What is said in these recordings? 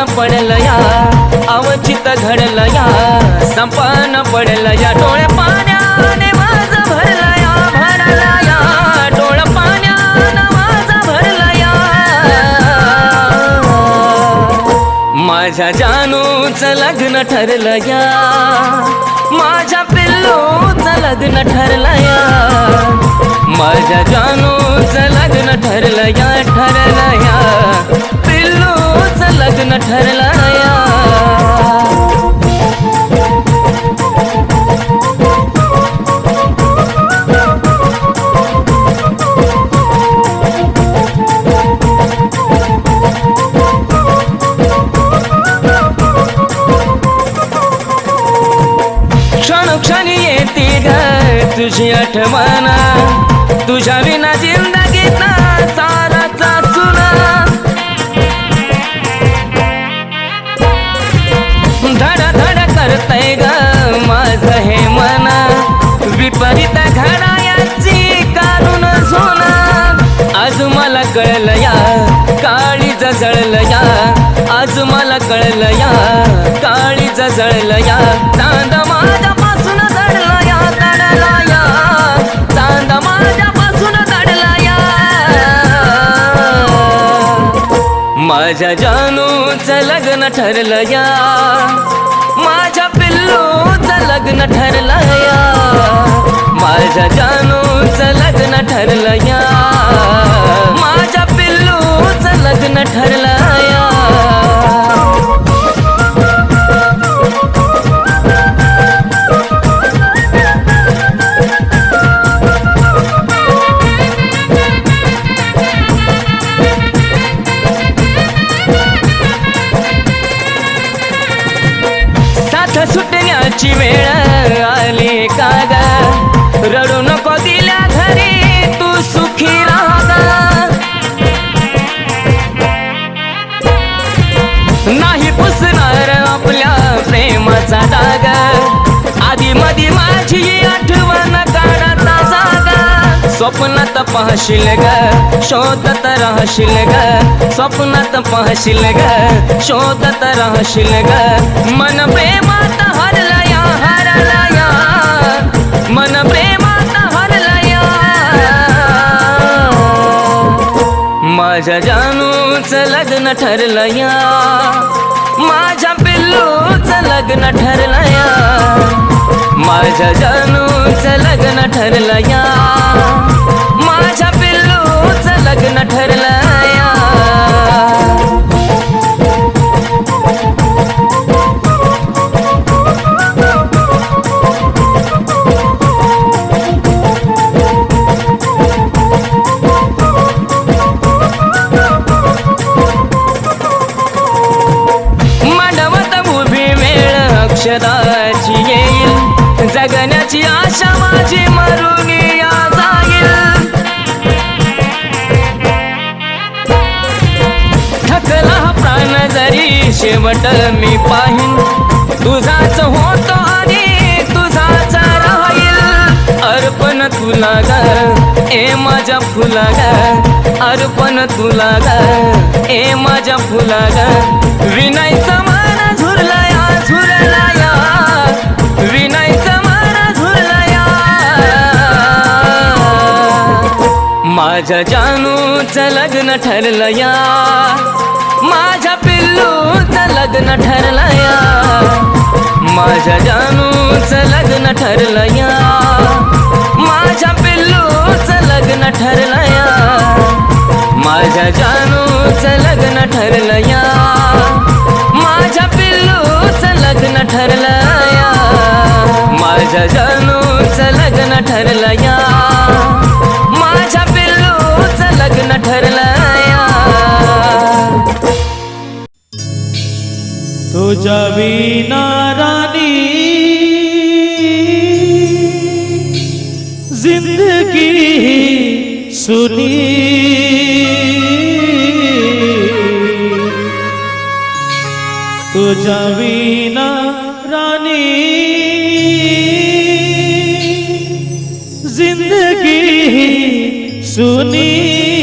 अवचित संपान पडलं अवचित घडलया संपान पडलं या डोळे पाण्याने माझ भरलया भरलया भरलं डोळ पाण्यानं माझ माझ्या जानूचं लग्न ठरलया माझ्या पिल्लूचं लग्न ठरलया. माझ्या जानूचं लग्न ठरलया ठरलया. ठरलं लग्न ठरलं या. क्षणोक्षणी येते ग तुझी आठवण. माझ्या जानूचं लग्न ठरलं या. माझ्या पिल्लूचं लग्न ठरलं या. माझ्या जानूचं लग्न ठरलं या. माझ्या पिल्लूचं लग्न ठरलं आली रडू नको दिल्या घरी तू सुखी राहा नाही पुसणार आपल्या प्रेमाचा दाग. आधी मधी माझी आठवण काढता जागा. स्वप्नात पाहशील ग शोधत राहशील ग. स्वप्नात पाहशील ग शोधत राहशील ग. मन प्रेमात हरलया मन प्रेमात हरला माझ्या जानूच लग्न ठरलया. माझ्या पिल्लूच लग्न ठरलया. माझ्या जानूच लग्न ठरलया. माझ्या पिल्लूच लग्न ठरलया. अर्पण ग ए माझ्या फुला ग विनायचं मन झुरला या झुरला या विनायचं झुरला या माझ्या जानूचं लग्न ठरलं या माझ्या पिल्लूचं लग्न ठरलं या माझ्या जानूचं लग्न ठरलं या माझ्या पिल्लूचं लग्न ठरलं या माझ्या जानूचं लग्न ठरलं या. माझ्या पिल्लूचं लग्न ठरलं या. माझ्या जानूचं लग्न ठरलं या. माझ्या पिल्लूचं लग्न ठरलं या. तुझ्या विना राणी जिंदगी सुनी. तुझ्या विना राणी जिंदगी सुनी।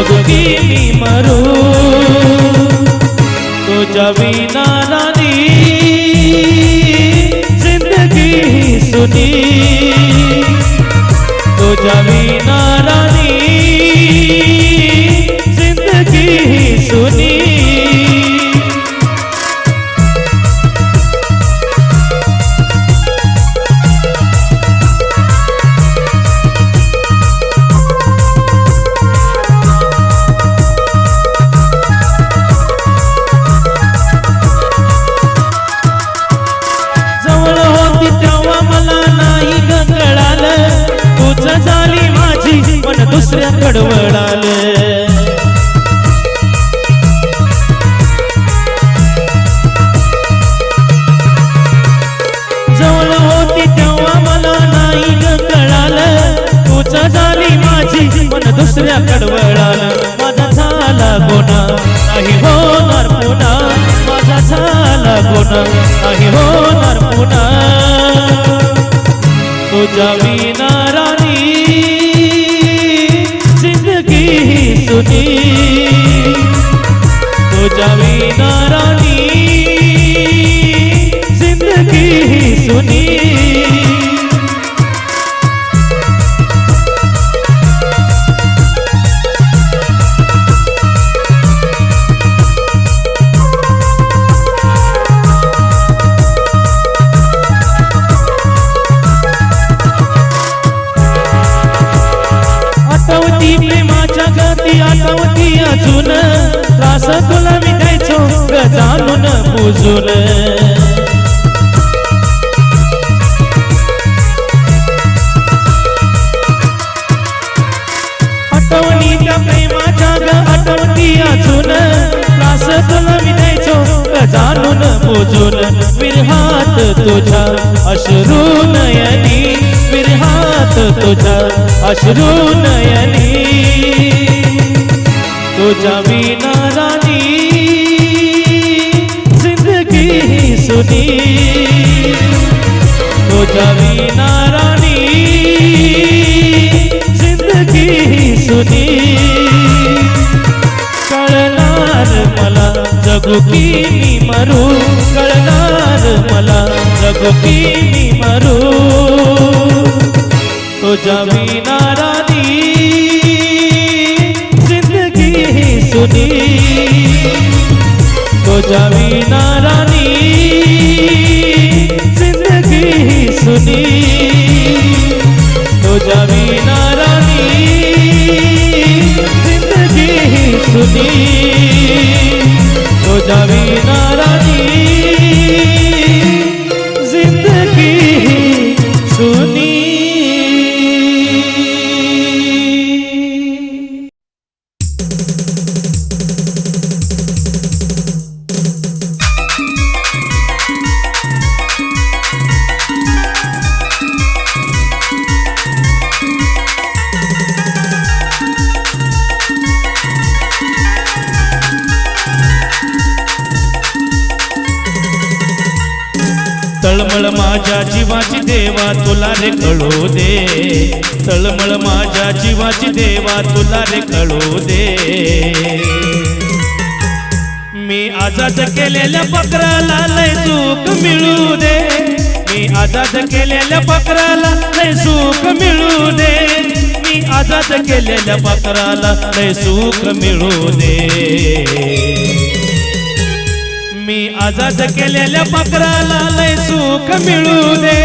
जगती मी मरू. तुझ्या विना राणी जिंदगी सुनी. तुझ्या विना माझी पण दुसऱ्या वळालं माझा झाला गुन्हा. नाही होणार पुन्हा. माझा झाला गुन्हा. नाही होणार पुन्हा. तुझ्या विना राणी जिंदगी ही सुनी. तुझ्या विना राणी जिंदगी ही सुनी. त्रास तुला मी द्यायचो ग जाणून बुजून. आठवणी प्रेमाच्या ग आठवती अजून. त्रास तुला मी द्यायचो ग विरहात तुझ्या अश्रू नयनी विरहात तुझ्या अश्रू नयनी. तुझ्या विना राणी ज़िंदगी ही सुनी। तुझ्या विना राणी ज़िंदगी ही सुनी। कळणार मला जगू की मी मरू कळणार मला जगू की मी मरू। विना राणी तुझ्या विना राणी जिंदगी ही सुनी। तुझ्या विना राणी जिंदगी ही सुनी। तुझ्या विना राणी जिंदगी तळमळ माझ्या जीवाची देवा तुला रे कळू दे. तळमळ माझ्या जीवाची देवा तुला रे कळू दे. मी आजाद केलेल्या पकराला लय सुख मिळू दे. मी आजाद केलेल्या पकराला लय सुख मिळू दे. मी आजाद केलेल्या पकराला लय सुख मिळू दे. मी आजाद केलेल्या बकराला लय सुख मिळू दे.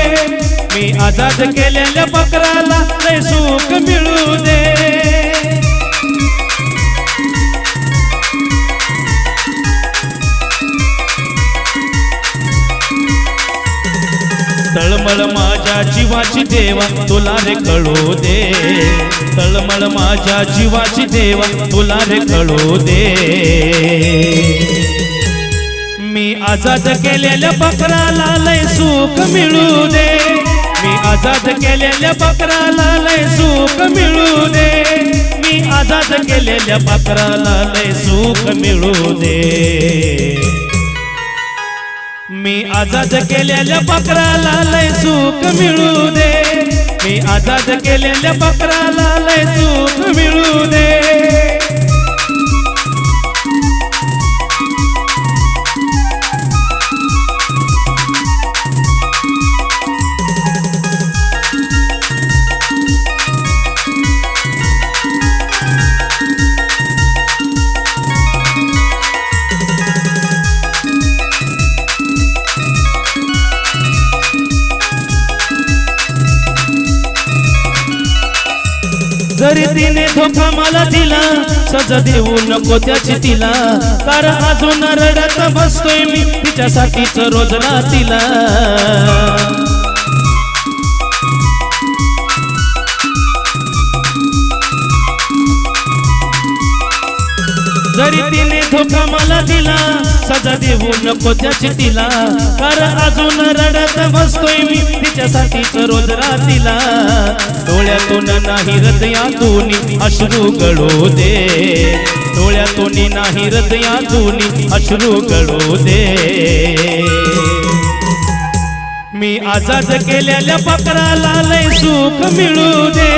मी आजाद केलेल्या बकराला लय सुख मिळू दे. तळमळ माझ्या जीवाची देवा तुला रे कळू दे. तळमळ माझ्या जीवाची देवा तुला रे कळू दे. मी आजाद केलेल्या बकराला लय सुख मिळू दे. मी आजाद केलेल्या बकराला लय सुख मिळू दे. मी आजाद केलेल्या बकराला लय सुख मिळू दे. मी आजाद केलेल्या बकराला लय सुख मिळू दे. मी आजाद केलेल्या बकराला लय सुख मिळू दे. सजा देऊ नको त्याची तिला. कारण अजून रडत बसतोय मी तिच्यासाठीच रोज तिला धोका मला दिला सजा देऊ नको त्याची तिला. कारण अजून रडत बसतोय मी तिच्यासाठी रोज रातीला. डोळ्यातून नाही हृदयातून अश्रू गळू दे. डोळ्यातून नाही हृदयातून अश्रू गळू दे. मी आजाद केलेल्या पकराला लय सुख मिळू दे.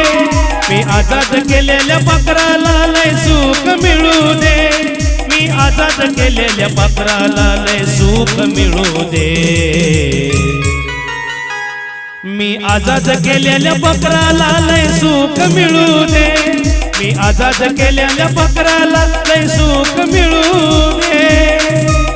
मी आजाद केलेल्या पकराला लय सुख मिळू दे. मी आजाद केलेल्या पात्राला लय सुख मिळू दे. मी आजाद केलेल्या बकराला लय सुख मिळू दे. मी आजाद केलेल्या बकराला लय सुख मिळू दे.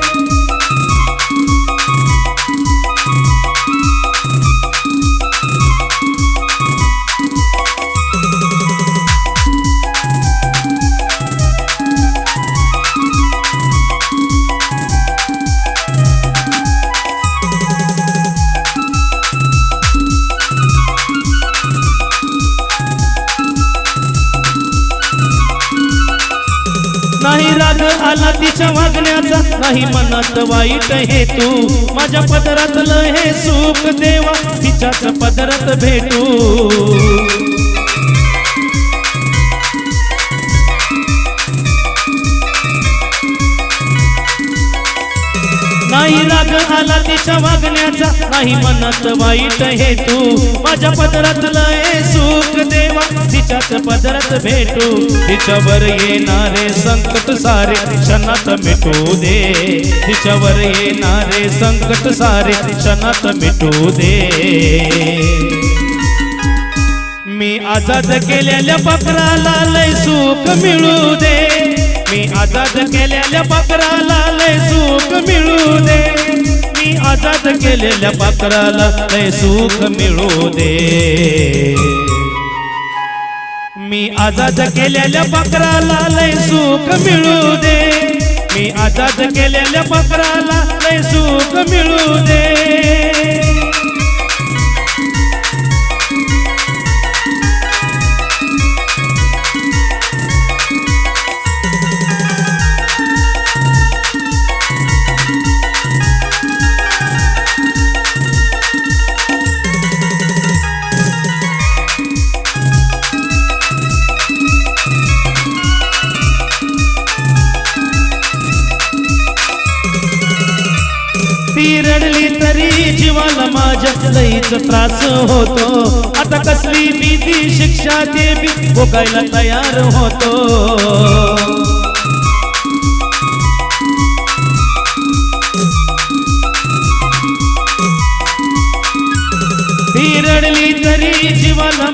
राग आला तिच्या वागण्याचा. नाही मनात वाईट हे तू माझ्या पदरातलं हे सुख देवा. तिच्याच पदरात भेटू. राग आला तिच्या वागण्याचा. नाही मनात वाईट हे तू माझ्या पदरातलं हे सुख देवा. तिच्याच पदरात भेटू. तिच्यावर येणारे संकट सारे क्षणात मिटू दे. तिच्यावर येणारे संकट सारे क्षणात मिटू दे. मी आजाद केलेल्या बकराला लय सुख मिळू दे. मी आजाद केलेल्या बकराला लय सुख मिळू दे. मी आजाद केलेल्या पात्राला लय सुख मिळू दे. मी आजाद केलेल्या पात्राला लय सुख मिळू दे. मी आजाद केलेल्या पात्राला लय सुख मिळू दे. लईच त्रास होतो. आता कसली भीती शिक्षा देवी भोगायला तयार होतो. ती तरी जीवाला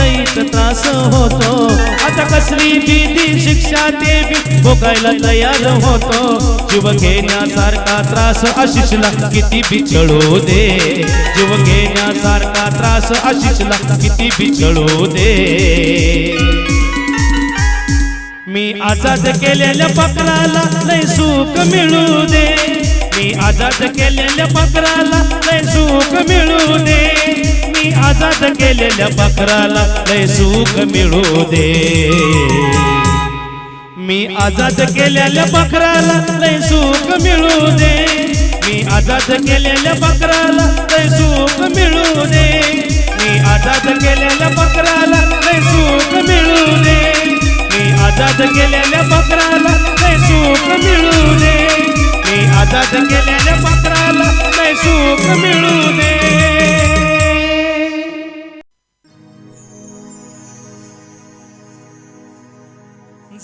लईच त्रास होतो. आता कसली भीती शिक्षा देवी भोगायला तयार होतो. जीव घेण्यासारखा त्रास आशिषला किती बिचळू दे. जीव घेण्यासारखा त्रास आशिषला किती बिचळू दे. मी आजाद केलेल्या बकराला लय सुख मिळू दे. मी आजाद केलेल्या बकराला लय सुख मिळू दे. मी आजाद केलेल्या बकराला लय सुख मिळू दे. मी आजाद केलेल्या बकराला लय सुख मिळू दे. मी आजाद केलेल्या बकराला लय सुख मिळू दे. मी आजाद केलेल्या बकराला लय सुख मिळू दे. मी आजाद केलेल्या बकराला लय सुख मिळू दे. मी आजाद केलेल्या बकराला लय सुख मिळू दे.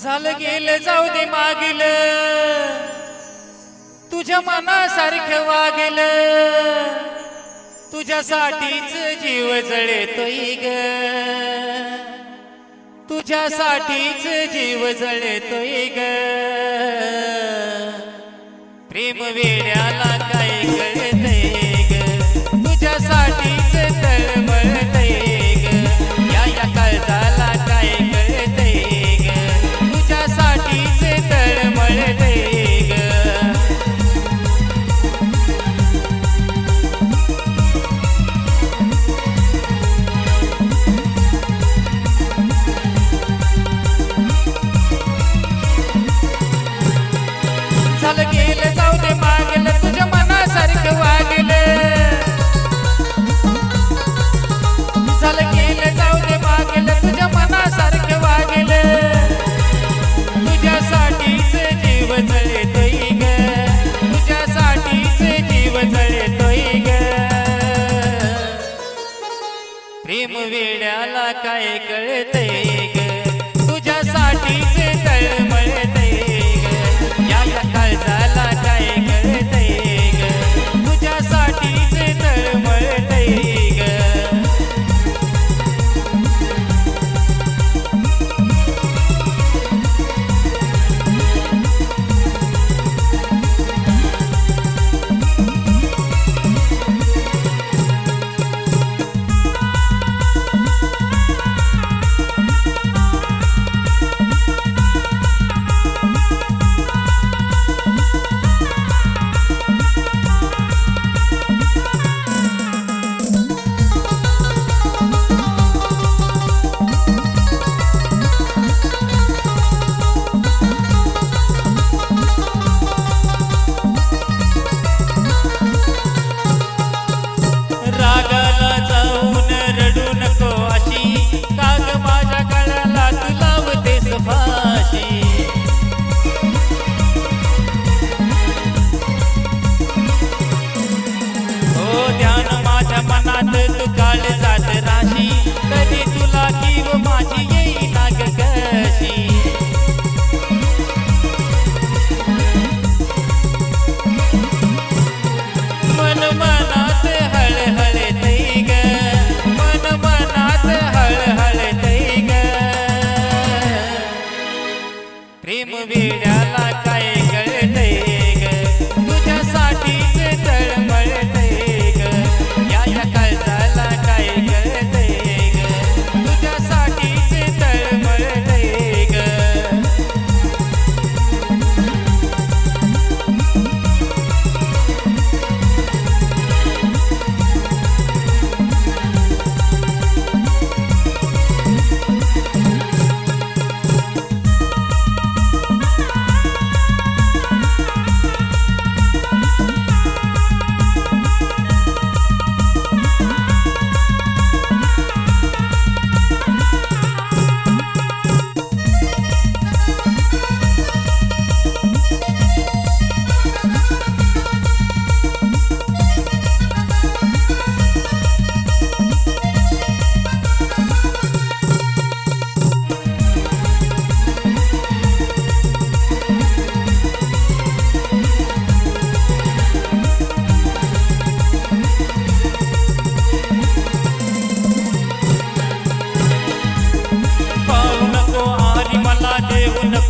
झालं गेलं जाऊ दे मागील. तुझ्या मनासारखं वागेल. तुझ्यासाठीच जीव जळतोय ग. तुझ्यासाठीच जीव जळतोय ग. प्रेम वेड्याला काय कळतंय?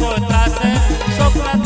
देऊ नको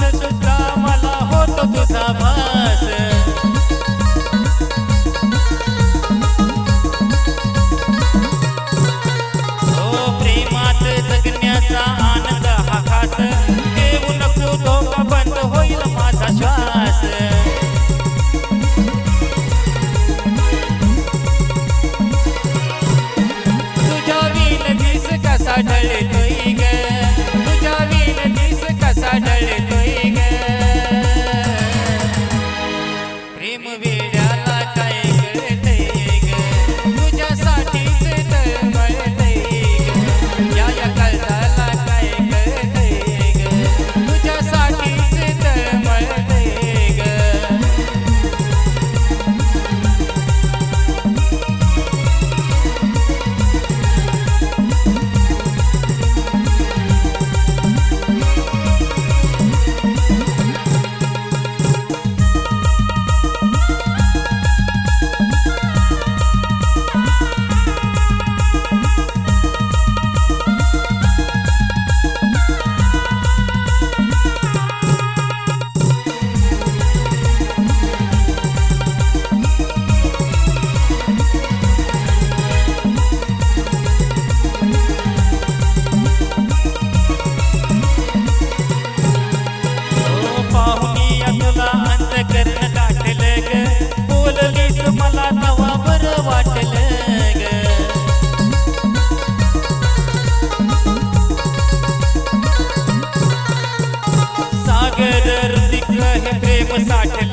not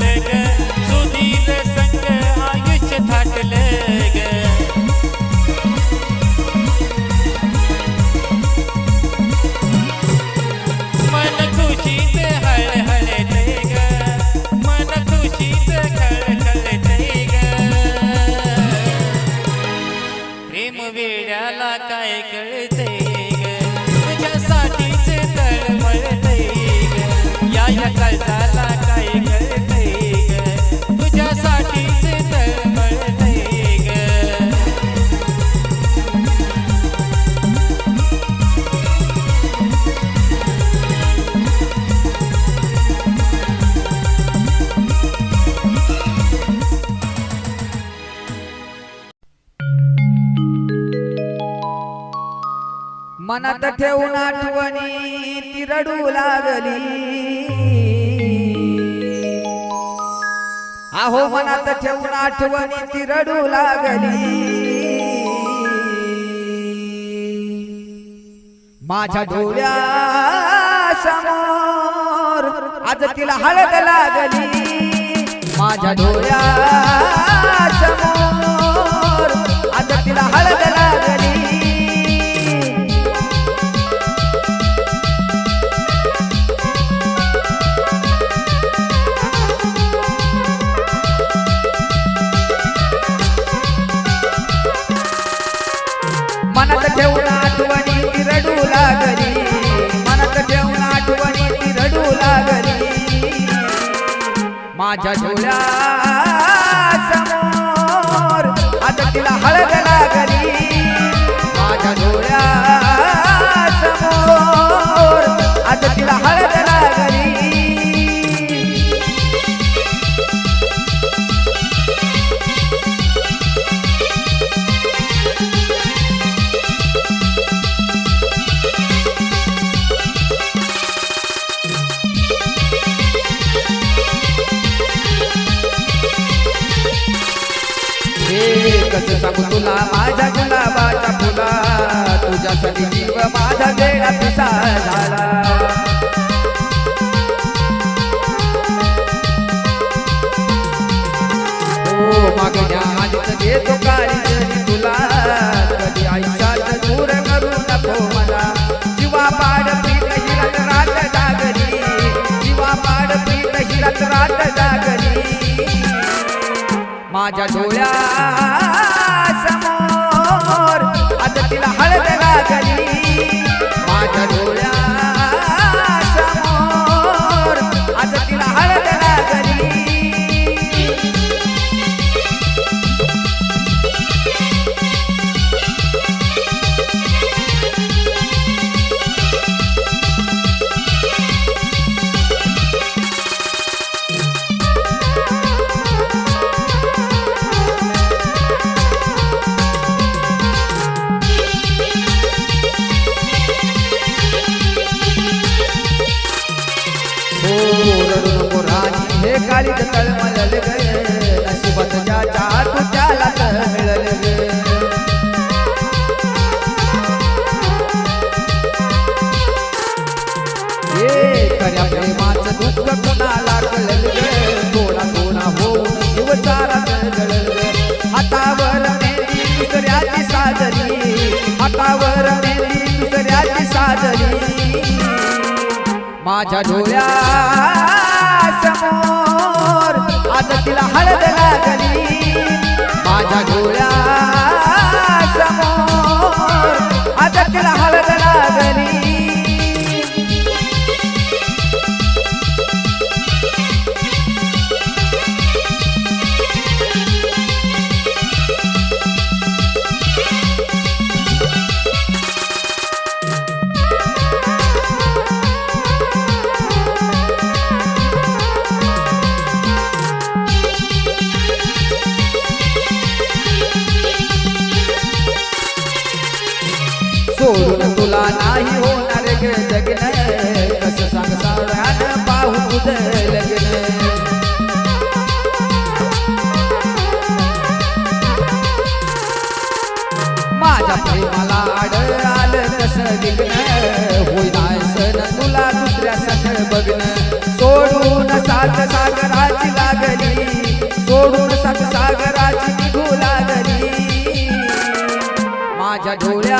मनात ठेवून आठवणी ती रडू लागली. अहो मनात ठेवून आठवणी ती रडू लागली. माझ्या डोळ्या समोर आज तिला हळद लागली. माझ्या डोळ्या समोर आज तिला हळद लागली. माझ्या डोळ्या समोर आता तिला हळद लागली. माझ्या डोळ्या समोर आता तिला हळद लागली. कसं सांगू तुला माझ्या गुलाबाचा फुला. तुझ्यासाठी जीव माझा वेळा पिसा झाला हो मागण्या आधीच देतो काही तुला. माझ्या डोळ्या समोर आता तिला हळद लागली. माझ्या डोळ्या तळमळल ग. नशिबात ज्याच्या तुझ्याला खऱ्या प्रेमाचं दुःख होऊन जीव सारा हातावर दुसऱ्याची साजरी. हातावर दुसऱ्याची साजरी. माझ्या डोळ्या आज तिला हळद लागली. माझ्या गोळ्या समोर आज तिला हळद लग्न माझ्या प्रेमाला आड आलं कसं सण तुला दुसऱ्या सण बघन. सोडून सात सागराची लागली. सोडून सात सागराची निघू लागली. माझ्या डोळ्या